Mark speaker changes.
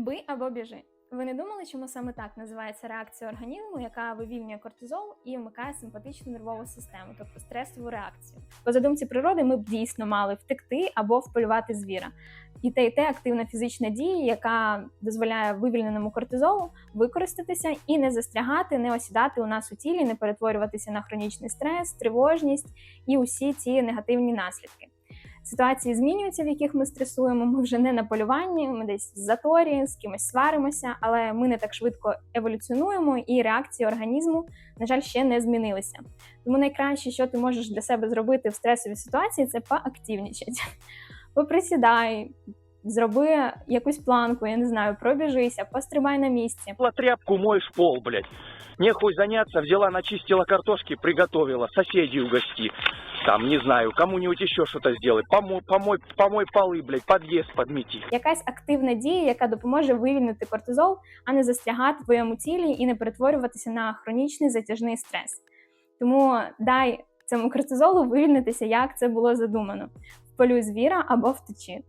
Speaker 1: Бий або біжи. Ви не думали, чому саме так називається реакція організму, яка вивільнює кортизол і вмикає симпатичну нервову систему, тобто стресову реакцію? По задумці природи, ми б дійсно мали втекти або вполювати звіра. І те, і те активна фізична дія, яка дозволяє вивільненому кортизолу використатися і не застрягати, не осідати у нас у тілі, не перетворюватися на хронічний стрес, тривожність і усі ці негативні наслідки. Ситуації змінюються, в яких ми стресуємо. Ми вже не на полюванні, ми десь в заторі, з кимось сваримося, але ми не так швидко еволюціонуємо, і реакції організму, на жаль, ще не змінилися. Тому найкраще, що ти можеш для себе зробити в стресовій ситуації, це поактивнічати. Поприсідай, зроби якусь планку, я не знаю, пробіжися, пострибай на місці.
Speaker 2: Тряпку, моешь пол, блядь. Нехуй заняться, взяла, начистила картошки, приготовила, соседей угости. Там, не знаю, кому-нибудь еще что-то сделай. Помой, помой, помой полы, блядь, подъезд подмети.
Speaker 1: якась активна дія, яка допоможе вивільнити кортизол, а не застрягати в твоєму тілі і не перетворюватися на хронічний затяжний стрес. Тому дай цьому кортизолу вивільнитися, як це було задумано. Вполюй звіра або втечі.